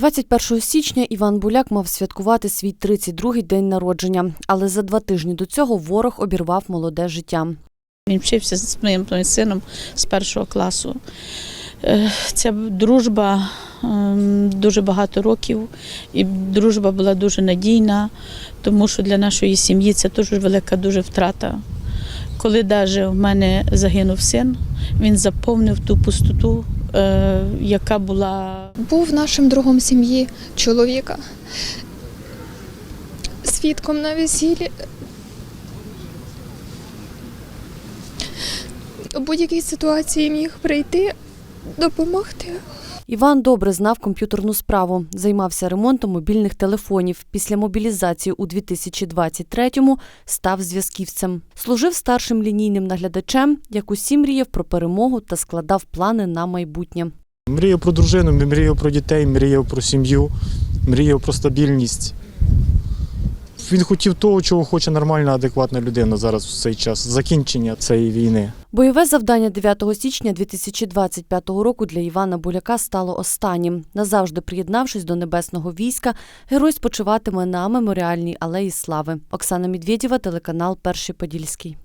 21 січня Іван Буляк мав святкувати свій 32-й день народження, але за два тижні до цього ворог обірвав молоде життя. Він вчився з моїм сином з першого класу. Е, Ця дружба ем, дуже багато років, і дружба була дуже надійна, тому що для нашої сім'ї це дуже велика дуже втрата. Коли навіть в мене загинув син, він заповнив ту пустоту, яка була був нашим другом сім'ї чоловіка, свідком на весіллі. У будь-якій ситуації міг прийти, допомогти. Іван добре знав комп'ютерну справу, займався ремонтом мобільних телефонів. Після мобілізації у 2023-му став зв'язківцем. Служив старшим лінійним наглядачем, як усі мріяв про перемогу та складав плани на майбутнє. Мріяв про дружину, мріяв про дітей, мріяв про сім'ю, мріяв про стабільність. Він хотів того, чого хоче нормальна, адекватна людина зараз в цей час закінчення цієї війни. Бойове завдання 9 січня 2025 року для Івана Буляка стало останнім. Назавжди приєднавшись до небесного війська, герой спочиватиме на меморіальній алеї Слави. Оксана Медведєва, телеканал Перший Подільський.